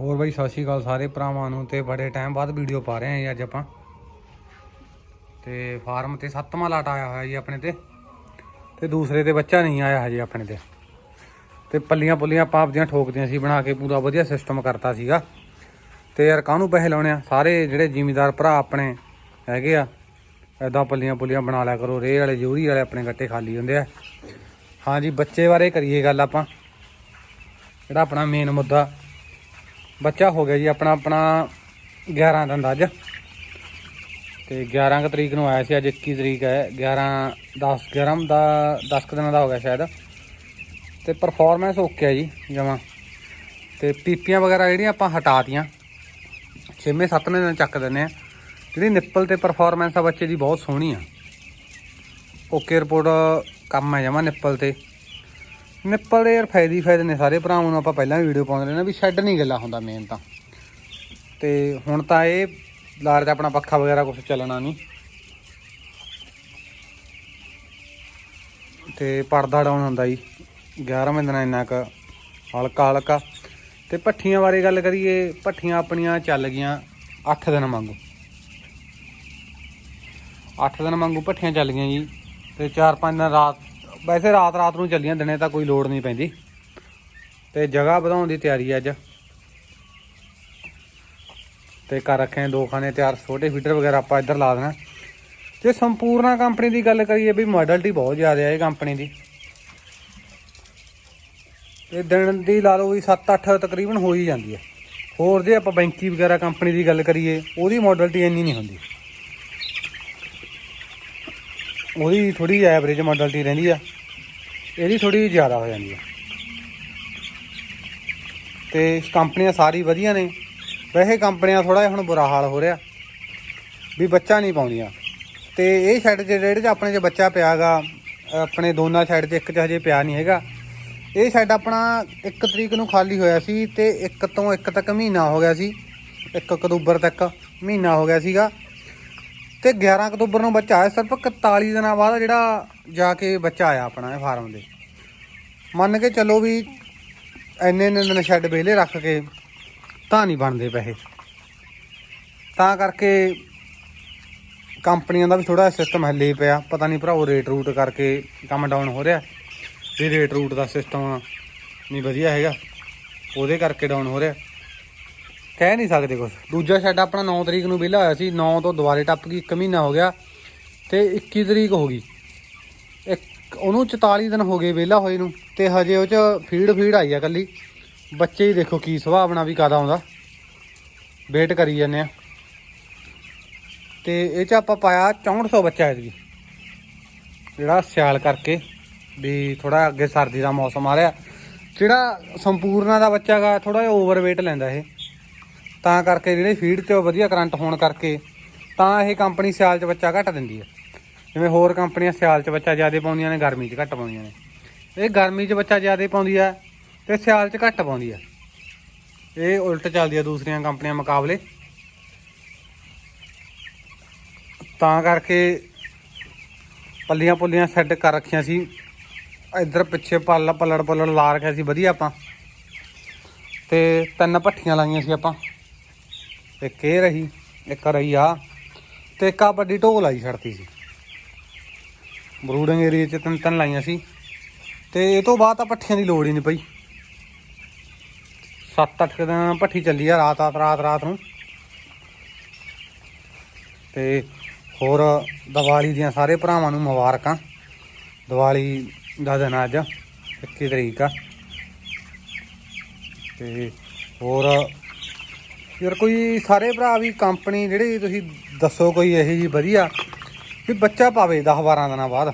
ਹੋਰ ਬਾਈ, ਸਤਿ ਸ਼੍ਰੀ ਅਕਾਲ ਸਾਰੇ ਭਰਾਵਾਂ ਨੂੰ ਤੇ ਬੜੇ ਟਾਈਮ ਬਾਅਦ ਵੀਡੀਓ ਪਾ ਰਹੇ ਹਾਂ ਜੀ ਅੱਜ ਆਪਾਂ। ਤੇ ਫਾਰਮ ਤੇ ਸੱਤਵਾਂ ਲਾਟ ਆਇਆ ਹੋਇਆ ਜੀ ਆਪਣੇ ਤੇ। ਤੇ ਦੂਸਰੇ ਤੇ ਬੱਚਾ ਨਹੀਂ ਆਇਆ ਹਜੇ ਆਪਣੇ ਤੇ। ਤੇ ਪੱਲੀਆਂ ਪੁੱਲੀਆਂ ਆਪਾਂ ਆਪਦੀਆਂ ਠੋਕਦੀਆਂ ਸੀ, ਬਣਾ ਕੇ ਪੂਰਾ ਵਧੀਆ ਸਿਸਟਮ ਕਰਤਾ ਸੀਗਾ। ਤੇ ਯਾਰ ਕਾਹਨੂੰ ਪੈਸੇ ਲਾਉਣੇ ਆ? ਸਾਰੇ ਜਿਹੜੇ ਜ਼ਿਮੀਦਾਰ ਭਰਾ ਆਪਣੇ ਹੈਗੇ ਆ ਐਦਾਂ ਪੱਲੀਆਂ ਪੁੱਲੀਆਂ ਬਣਾ ਲਿਆ ਕਰੋ, ਰੇਹ ਵਾਲੇ, ਜੂਰੀ ਵਾਲੇ ਆਪਣੇ ਗੱਟੇ ਖਾਲੀ ਹੁੰਦੇ ਆ। ਹਾਂਜੀ, ਬੱਚੇ ਬਾਰੇ ਕਰੀਏ ਗੱਲ ਆਪਾਂ। ਜਿਹੜਾ ਆਪਣਾ ਮੇਨ ਮੁੱਦਾ ਬੱਚਾ ਹੋ ਗਿਆ ਜੀ ਆਪਣਾ ਆਪਣਾ 11 ਦਿਨ ਦਾ ਅੱਜ ਤੇ 11 ਕੁ ਤਰੀਕ ਨੂੰ ਆਇਆ ਸੀ, ਅੱਜ 21 ਤਰੀਕ ਹੈ 11 10 11 ਦਾ 10 ਕੁ ਦਿਨਾਂ ਦਾ ਹੋ ਗਿਆ ਸ਼ਾਇਦ। ਤੇ ਪਰਫਾਰਮੈਂਸ ਓਕੇ ਹੈ ਜੀ, ਜਮਾ। ਤੇ ਪੀਪੀਆਂ ਵਗੈਰਾ ਜਿਹੜੀਆਂ ਆਪਾਂ ਹਟਾਤੀਆਂ, ਛੇਵੇਂ, ਸੱਤਵੇਂ ਦਿਨ ਚੱਕ ਦਿੰਨੇ ਆ। ਜਿਹੜੀ ਨਿੱਪਲ ਤੇ ਪਰਫਾਰਮੈਂਸ ਆ ਬੱਚੇ ਦੀ ਬਹੁਤ ਸੋਹਣੀ ਆ। ਓਕੇ ਰਿਪੋਰਟ ਕੰਮ ਹੈ ਜਮਾ ਨਿੱਪਲ ਤੇ। ਨਿੱਪਲ ਦੇ ਯਾਰ ਫਾਇਦੇ ਹੀ ਫਾਇਦੇ ਨੇ ਸਾਰੇ ਭਰਾਵਾਂ ਨੂੰ, ਆਪਾਂ ਪਹਿਲਾਂ ਵੀ ਵੀਡੀਓ ਪਾਉਂਦੇ ਰਹੇ ਨਾ ਵੀ ਸ਼ੈੱਡ ਨਹੀਂ ਗੱਲਾਂ ਹੁੰਦਾ ਮੇਨ ਤਾਂ। ਤੇ ਹੁਣ ਤਾਂ ਇਹ ਲਾਰਜ ਆਪਣਾ ਪੱਖਾ ਵਗੈਰਾ ਕੁਝ ਚੱਲਣਾ ਨਹੀਂ। ਤੇ ਪਰਦਾ ਡਾਊਨ ਹੁੰਦਾ ਜੀ 11ਵੇਂ ਦਿਨ ਇੰਨਾ ਕ ਹਲਕਾ ਹਲਕਾ। ਤੇ ਪੱਠੀਆਂ ਬਾਰੇ ਗੱਲ ਕਰੀਏ ਪੱਠੀਆਂ ਆਪਣੀਆਂ ਚੱਲ ਗਈਆਂ 8 ਦਿਨ ਵਾਂਗੂ। 8 ਦਿਨ ਵਾਂਗੂ ਪੱਠੀਆਂ ਚੱਲ ਗਈਆਂ ਜੀ, ਤੇ 4-5 ਦਿਨ ਰਾਤ ਵੈਸੇ ਰਾਤ ਰਾਤ ਨੂੰ ਚੱਲੀਆਂ, ਦਿਨੇ ਤਾਂ ਕੋਈ ਲੋੜ ਨਹੀਂ ਪੈਂਦੀ। ਤੇ ਜਗ੍ਹਾ ਵਧਾਉਣ ਦੀ ਤਿਆਰੀ ਹੈ ਅੱਜ। ਤੇ ਕਰ ਰੱਖੇ ਦੋ ਖਾਨੇ ਤਿਆਰ, ਛੋਟੇ ਫੀਡਰ ਵਗੈਰਾ ਆਪਾਂ ਇੱਧਰ ਲਾ ਦੇਣਾ। ਜੇ ਸੰਪੂਰਨਾ ਕੰਪਨੀ ਦੀ ਗੱਲ ਕਰੀਏ ਵੀ ਮਾਡਲਟੀ ਬਹੁਤ ਜ਼ਿਆਦਾ ਹੈ ਇਹ ਕੰਪਨੀ ਦੀ। ਇਹ ਦਿਨ ਦੀ ਲਾ ਲਓ ਵੀ 7-8 ਤਕਰੀਬਨ ਹੋ ਹੀ ਜਾਂਦੀ ਹੈ ਹੋਰ ਜੇ ਆਪਾਂ ਬੈਂਕੀ ਵਗੈਰਾ ਕੰਪਨੀ ਦੀ ਗੱਲ ਕਰੀਏ, ਉਹਦੀ ਮਾਡਲਟੀ ਇੰਨੀ ਨਹੀਂ ਹੁੰਦੀ। ਉਹਦੀ ਥੋੜੀ ਐਵਰੇਜ ਮਾਡਲਟੀ ਰਹਿੰਦੀ ਆ। ਇਹਦੀ ਥੋੜੀ ਜ਼ਿਆਦਾ ਹੋ ਜਾਂਦੀ ਆ। ਤੇ ਕੰਪਨੀਆਂ ਸਾਰੀ ਵਧੀਆ ਨੇ। ਵੈਸੇ ਕੰਪਨੀਆਂ ਥੋੜਾ ਜਿਹਾ ਹੁਣ ਬੁਰਾ ਹਾਲ ਹੋ ਰਿਹਾ, ਵੀ ਬੱਚਾ ਨਹੀਂ ਪਾਉਂਦੀਆਂ। ਤੇ ਇਹ ਸਾਈਡ 'ਚ, ਜਿਹੜੇ 'ਚ ਆਪਣੇ 'ਚ ਬੱਚਾ ਪਿਆਗਾ, ਆਪਣੇ ਦੋਨਾਂ ਸਾਈਡ 'ਚ ਇੱਕ 'ਚ ਹਜੇ ਪਿਆ ਨਹੀਂ ਹੈਗਾ। ਇਹ ਸਾਈਡ ਆਪਣਾ 1 ਤਰੀਕ ਨੂੰ ਖਾਲੀ ਹੋਇਆ ਸੀ ਤੇ 1 ਤੋਂ 1 ਤੱਕ ਮਹੀਨਾ ਹੋ ਗਿਆ ਸੀ। 1 ਅਕਤੂਬਰ ਤੱਕ ਮਹੀਨਾ ਹੋ ਗਿਆ ਸੀਗਾ। ਤੇ 11 ਅਕਤੂਬਰ ਨੂੰ ਬੱਚਾ ਆਇਆ, ਸਿਰਫ 41 ਦਿਨਾਂ ਬਾਅਦ ਜਿਹੜਾ ਜਾ ਕੇ ਬੱਚਾ ਆਇਆ ਆਪਣਾ ਇਹ ਫਾਰਮ ਦੇ। ਮੰਨ ਕੇ ਚੱਲੋ ਵੀ ਐਨੇ ਐਨੇ ਦਿਨ ਸ਼ੈੱਡ ਵਿਹਲੇ ਰੱਖ ਕੇ ਤਾਂ ਨਹੀਂ ਬਣਦੇ ਪੈਸੇ। ਤਾਂ ਕਰਕੇ ਕੰਪਨੀਆਂ ਦਾ ਵੀ ਥੋੜਾ ਸਿਸਟਮ ਹੱਲੇ ਹੀ ਪਿਆ, ਪਤਾ ਨਹੀਂ ਭਰਾਓ ਰੇਟ ਰੂਟ ਕਰਕੇ ਕੰਮ ਡਾਊਨ ਹੋ ਰਿਹਾ। ਵੀ ਰੇਟ ਰੂਟ ਦਾ ਸਿਸਟਮ ਨਹੀਂ ਵਧੀਆ ਹੈਗਾ, ਉਹਦੇ ਕਰਕੇ ਡਾਊਨ ਹੋ ਰਿਹਾ। ਕਹਿ ਨਹੀਂ ਸਕਦੇ ਕੁਝ ਦੂਜਾ ਸ਼ੈੱਡ ਆਪਣਾ 9 ਤਰੀਕ ਨੂੰ ਵਿਹਲਾ ਹੋਇਆ ਸੀ 9 ਤੋਂ ਦੁਬਾਰੇ ਟੱਪ ਗਈ 1 ਮਹੀਨਾ ਹੋ ਗਿਆ ਤੇ 21 ਤਰੀਕ ਹੋ ਗਈ। ਇੱਕ, ਉਹਨੂੰ 44 ਦਿਨ ਹੋ ਗਏ ਵਿਹਲਾ ਹੋਏ ਨੂੰ ਤੇ ਹਜੇ ਉਹ ਚ ਫੀਡ ਫੀਡ ਆਈ ਆ ਕੱਲੀ। ਬੱਚੇ ਹੀ ਦੇਖੋ ਕੀ ਸੁਭਾਵਨਾ ਵੀ ਕਾਦਾ ਆਉਂਦਾ। ਵੇਟ ਕਰੀ ਜਾਂਦੇ ਆ। ਤੇ ਇਹ ਚ ਆਪਾਂ ਪਾਇਆ 6400 ਬੱਚਾ ਐਤਕੀ। ਜਿਹੜਾ ਸਿਆਲ ਕਰਕੇ ਵੀ ਥੋੜਾ ਅੱਗੇ ਸਰਦੀ ਦਾ ਮੌਸਮ ਆ ਰਿਹਾ। ਜਿਹੜਾ ਸੰਪੂਰਨਾ ਦਾ ਬੱਚਾ ਗਾ ਥੋੜਾ ਜਿਹਾ ਓਵਰਵੇਟ ਲੈਂਦਾ ਇਹ। ਤਾਂ ਕਰਕੇ ਜਿਹੜੇ ਫੀਡ ਤੇ ਉਹ ਵਧੀਆ ਕਰੰਟ ਹੋਣ ਕਰਕੇ ਤਾਂ ਇਹ ਕੰਪਨੀ ਸਿਆਲ 'ਚ ਬੱਚਾ ਘੱਟ ਦਿੰਦੀ ਹੈ ਜਿਵੇਂ ਹੋਰ ਕੰਪਨੀਆਂ ਸਿਆਲ 'ਚ ਬੱਚਾ ਜ਼ਿਆਦਾ ਪਾਉਂਦੀਆਂ ਨੇ, ਗਰਮੀ 'ਚ ਘੱਟ ਪਾਉਂਦੀਆਂ ਨੇ। ਇਹ ਗਰਮੀ 'ਚ ਬੱਚਾ ਜ਼ਿਆਦਾ ਪਾਉਂਦੀ ਆ ਤੇ ਸਿਆਲ 'ਚ ਘੱਟ ਪਾਉਂਦੀ ਆ। ਇਹ ਉਲਟ ਚੱਲਦੀ ਆ ਦੂਸਰੀਆਂ ਕੰਪਨੀਆਂ ਮੁਕਾਬਲੇ। ਤਾਂ ਕਰਕੇ ਪੱਲੀਆਂ ਪੁੱਲੀਆਂ ਸੈੱਟ ਕਰ ਰੱਖੀਆਂ ਸੀ। ਇੱਧਰ ਪਿੱਛੇ ਪੱਲ ਪੱਲੜ ਪੱਲੜ ਲਾ ਰੱਖਿਆ ਸੀ, ਵਧੀਆ ਆਪਾਂ। ਤੇ ਤਿੰਨ ਪੱਠੀਆਂ ਲਾਈਆਂ ਸੀ ਆਪਾਂ। ਇੱਕ ਇਹ ਰਹੀ, ਇੱਕ ਰਹੀ ਆ, ਤੇ ਇੱਕ ਆ ਵੱਡੀ ਢੋਲ ਆਈ ਛੜਤੀ ਸੀ। ਬਰੂਡਿੰਗ ਏਰੀਆ 'ਚ ਤਿੰਨ ਤਿੰਨ ਲਾਈਆਂ ਸੀ, ਤੇ ਇਹ ਤੋਂ ਬਾਅਦ ਤਾਂ ਪੱਠੀਆਂ ਦੀ ਲੋੜ ਹੀ ਨਹੀਂ ਪਈ। 7-8 ਦਿਨ ਪੱਠੀ ਚੱਲੀ ਆ ਰਾਤ ਰਾਤ ਰਾਤ ਰਾਤ ਨੂੰ। ਤੇ ਹੋਰ ਦੀਵਾਲੀ ਦੀਆਂ ਸਾਰੇ ਭਰਾਵਾਂ ਨੂੰ ਮੁਬਾਰਕਾਂ। ਦੀਵਾਲੀ ਦਾ ਦਿਨ ਅੱਜ 21 ਤਰੀਕ ਆ। ਤੇ ਹੋਰ ਯਾਰ ਕੋਈ ਸਾਰੇ ਭਰਾ ਵੀ ਕੰਪਨੀ ਜਿਹੜੀ ਤੁਸੀਂ ਦੱਸੋ ਕੋਈ ਇਹੋ ਜੀ ਵਧੀਆ ਵੀ ਬੱਚਾ ਪਾਵੇ 10 12 ਦਿਨਾਂ ਬਾਅਦ।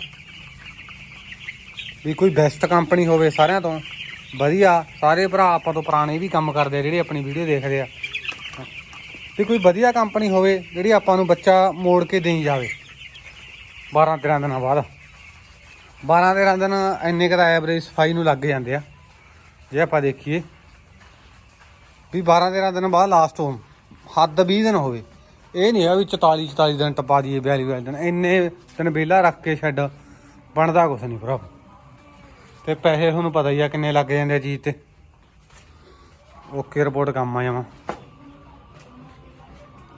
ਵੀ ਕੋਈ ਬੈਸਟ ਕੰਪਨੀ ਹੋਵੇ ਸਾਰਿਆਂ ਤੋਂ। ਵਧੀਆ, ਸਾਰੇ ਭਰਾ ਆਪਾਂ ਤੋਂ ਪੁਰਾਣੇ ਵੀ ਕੰਮ ਕਰਦੇ ਆ, ਜਿਹੜੇ ਆਪਣੀ ਵੀਡੀਓ ਦੇਖਦੇ ਆ। ਵੀ ਕੋਈ ਵਧੀਆ ਕੰਪਨੀ ਹੋਵੇ ਜਿਹੜੀ ਆਪਾਂ ਨੂੰ ਬੱਚਾ ਮੋੜ ਕੇ ਦੇਈ ਜਾਵੇ। 12 13 ਦਿਨਾਂ ਬਾਅਦ। 12 13 ਦਿਨ ਇੰਨੇ ਕੁ ਦਾ ਐਵਰੇਜ ਸਫ਼ਾਈ ਨੂੰ ਲੱਗ ਜਾਂਦੇ ਆ। ਜੇ ਆਪਾਂ ਦੇਖੀਏ। ਵੀ 12 13 ਦਿਨ ਬਾਅਦ ਲਾਸਟ ਹੋ ਹੱਦ 20 ਦਿਨ ਹੋਵੇ। ਇਹ ਨਹੀਂ ਆ ਵੀ 44 44 ਦਿਨ ਟਪਾ ਦਈਏ 42 42 ਦਿਨ। ਇੰਨੇ ਦਿਨ ਵਿਹਲਾ ਰੱਖ ਕੇ ਛੱਡ, ਬਣਦਾ ਕੁਛ ਨਹੀਂ ਭਰਾ। ਤੇ ਪੈਸੇ ਤੁਹਾਨੂੰ ਪਤਾ ਹੀ ਆ ਕਿੰਨੇ ਲੱਗ ਜਾਂਦੇ ਆ ਚੀਜ਼ ਤੇ। ਓਕੇ ਰਿਪੋਰਟ ਕੰਮ ਆ ਜਾਵਾਂ।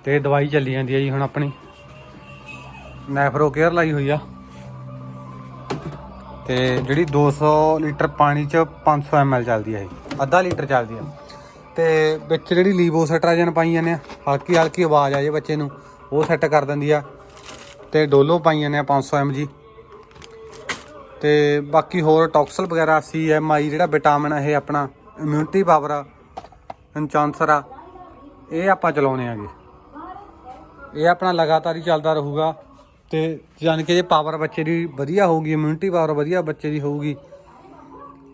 ਤੇ ਦਵਾਈ ਚੱਲੀ ਜਾਂਦੀ ਹੈ ਜੀ ਹੁਣ ਆਪਣੀ। ਨੈਫਰੋ ਕੇਅਰ ਲਾਈ ਹੋਈ ਆ। ਤੇ ਜਿਹੜੀ 200 ਲੀਟਰ ਪਾਣੀ ਚ 500 ml ਚੱਲਦੀ ਹੈ ਇਹ। ਅੱਧਾ ਲੀਟਰ ਚੱਲਦੀ ਆ। ਤੇ ਵਿੱਚ ਜਿਹੜੀ ਲੀਵੋਸਟਰਾਜਨ ਪਾਈ ਜਾਂਦੇ ਆ, ਹਲਕੀ ਹਲਕੀ ਆਵਾਜ਼ ਆ ਜੇ ਬੱਚੇ ਨੂੰ, ਉਹ ਸੈੱਟ ਕਰ ਦਿੰਦੀ ਆ। ਤੇ ਡੋਲੋ ਪਾਈ ਜਾਂਦੇ ਆ 500 mg ਤੇ ਬਾਕੀ ਹੋਰ ਟੌਕਸਲ ਵਗੈਰਾ ਸੀਐਮਆਈ ਜਿਹੜਾ ਵਿਟਾਮਿਨ ਇਹ ਆਪਣਾ ਇਮਿਊਨਿਟੀ ਪਾਵਰ ਆ ਇਨਚਾਂਸਰ ਆ, ਇਹ ਆਪਾਂ ਚਲਾਉਣੇ ਆਗੇ। ਇਹ ਆਪਣਾ ਲਗਾਤਾਰ ਹੀ ਚੱਲਦਾ ਰਹੂਗਾ। ਤੇ ਯਾਨੀ ਕਿ ਜੇ ਪਾਵਰ ਬੱਚੇ ਦੀ ਵਧੀਆ ਹੋਊਗੀ ਇਮਿਊਨਿਟੀ ਪਾਵਰ ਵਧੀਆ ਬੱਚੇ ਦੀ ਹੋਊਗੀ,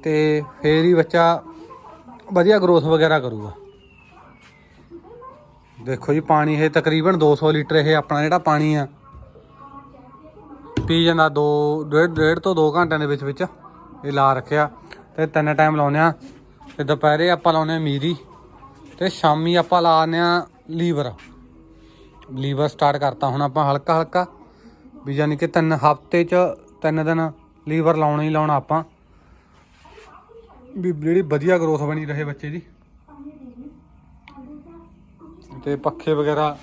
ਤੇ ਫੇਰ ਹੀ ਬੱਚਾ ਵਧੀਆ ਗਰੋਥ ਵਗੈਰਾ ਕਰੂਗਾ। ਦੇਖੋ ਜੀ, ਪਾਣੀ ਇਹ ਤਕਰੀਬਨ 200 ਲੀਟਰ ਇਹ ਆਪਣਾ ਜਿਹੜਾ ਪਾਣੀ ਆ, ਪੀ ਜਾਂਦਾ 2 ਡੇਢ ਡੇਢ ਤੋਂ 2 ਘੰਟਿਆਂ ਦੇ ਵਿੱਚ ਵਿੱਚ ਇਹ ਲਾ ਰੱਖਿਆ। ਤੇ ਤਿੰਨ ਟਾਈਮ ਲਾਉਂਦੇ ਆ ਤੇ ਦੁਪਹਿਰੇ ਆਪਾਂ ਲਾਉਂਦੇ ਆ ਮੀਰੀ। ਤੇ ਸ਼ਾਮੀ ਆਪਾਂ ਲਾਉਂਦੇ ਆ ਲੀਵਰ। ਲੀਵਰ ਸਟਾਰਟ ਕਰਤਾ ਹੁਣ ਆਪਾਂ ਹਲਕਾ ਹਲਕਾ ਵੀ ਯਾਨੀ ਕਿ ਤਿੰਨ ਹਫ਼ਤੇ ਚ ਤਿੰਨ ਦਿਨ ਲੀਵਰ ਲਾਉਣਾ ਹੀ ਲਾਉਣਾ ਆਪਾਂ। ਵੀ ਜਿਹੜੀ ਵਧੀਆ ਗਰੋਥ ਬਣੀ ਰਹੇ ਬੱਚੇ ਦੀ। ਤੇ ਪੱਖੇ ਵਗੈਰਾ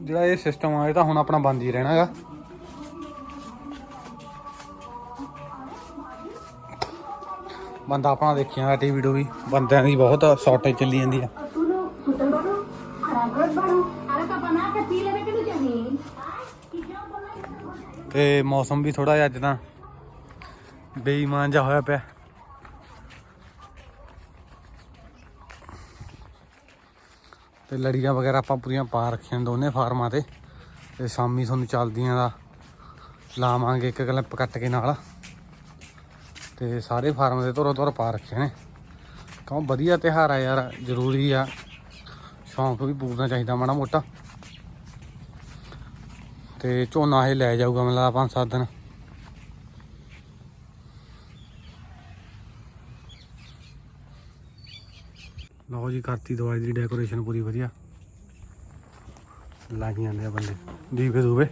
ਜਿਹੜਾ ਇਹ ਸਿਸਟਮ ਆ ਇਹ ਤਾਂ ਹੁਣ ਆਪਣਾ ਬੰਦ ਹੀ ਰਹਿਣਾ ਹੈਗਾ। ਬੰਦਾ ਆਪਣਾ ਦੇਖਿਆ ਟੀ ਵੀਡੀਓ ਵੀ ਬੰਦਿਆਂ ਦੀ ਬਹੁਤ ਸ਼ਾਰਟੇਜ ਚੱਲੀ ਜਾਂਦੀ ਆ। Tulo, ਤੇ ਮੌਸਮ ਵੀ ਥੋੜਾ ਜਿਹਾ ਅੱਜ ਤਾਂ ਬੇਈਮਾਨ ਜਿਹਾ ਹੋਇਆ ਪਿਆ। ਤੇ ਲੜੀਆਂ ਵਗੈਰਾ ਆਪਾਂ ਪੂਰੀਆਂ ਪਾ ਰੱਖੀਆਂ ਨੇ ਦੋਨੇ ਫਾਰਮਾਂ ਤੇ। ਤੇ ਸ਼ਾਮੀ ਤੁਹਾਨੂੰ ਚੱਲਦੀਆਂ ਦਾ ਲਾਵਾਂਗੇ ਇੱਕ ਕਲਿੱਪ ਕੱਟ ਕੇ ਨਾਲ। ਤੇ ਸਾਰੇ ਫਾਰਮ ਦੇ ਧੁਰ ਧੁਰ ਪਾ ਰੱਖੇ ਨੇ। ਕਿਉਂ ਵਧੀਆ ਤਿਉਹਾਰ ਆ ਯਾਰ, ਜ਼ਰੂਰੀ ਆ। ਸ਼ੌਂਕ ਵੀ ਪੂਰਨਾ ਚਾਹੀਦਾ ਮਾੜਾ ਮੋਟਾ। ਤੇ ਝੋਨਾ ਇਹ ਲੈ ਜਾਊਗਾ ਮਤਲਬ ਲੱਗਦਾ ਪੰਜ ਸੱਤ ਦਿਨ। ਲਓ ਜੀ, ਕਰਤੀ ਦਵਾਈ ਦੀ ਡੈਕੋਰੇਸ਼ਨ ਪੂਰੀ ਵਧੀਆ। ਲਾਈ ਜਾਂਦੇ ਆ ਬੰਦੇ। ਦੀਵੇ ਦੂਵੇ।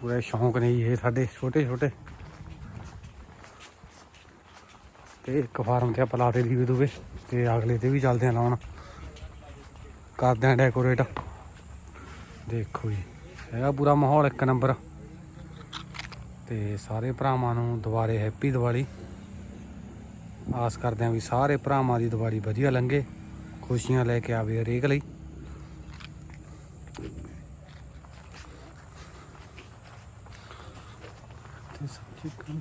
ਪੂਰੇ ਸ਼ੌਂਕ ਨੇ ਇਹ ਸਾਡੇ, ਛੋਟੇ ਛੋਟੇ। ਤੇ ਇੱਕ ਫਾਰਮ ਤੇ ਆਪਾਂ ਲਾਤੇ ਦੀਵੇ ਦੂਵੇ, ਤੇ ਅਗਲੇ ਤੇ ਵੀ ਚੱਲਦੇ ਆ ਲਾਉਣ। ਕਰਦੇ ਆ ਡੈਕੋਰੇਟ ਦੇਖੋ ਜੀ, ਹੈਗਾ ਪੂਰਾ ਮਾਹੌਲ ਇੱਕ ਨੰਬਰ। ਤੇ ਸਾਰੇ ਭਰਾਵਾਂ ਨੂੰ ਦੁਬਾਰੇ ਹੈਪੀ ਦੀਵਾਲੀ। ਆਸ ਕਰਦੇ ਹਾਂ ਵੀ ਸਾਰੇ ਭਰਾਵਾਂ ਦੀ ਦੀਵਾਲੀ ਵਧੀਆ ਲੰਘੇ, ਖੁਸ਼ੀਆਂ ਲੈ ਕੇ ਆਵੇ ਹਰੇਕ ਲਈ। ਤੇ ਸੱਚੀ ਕੰਮ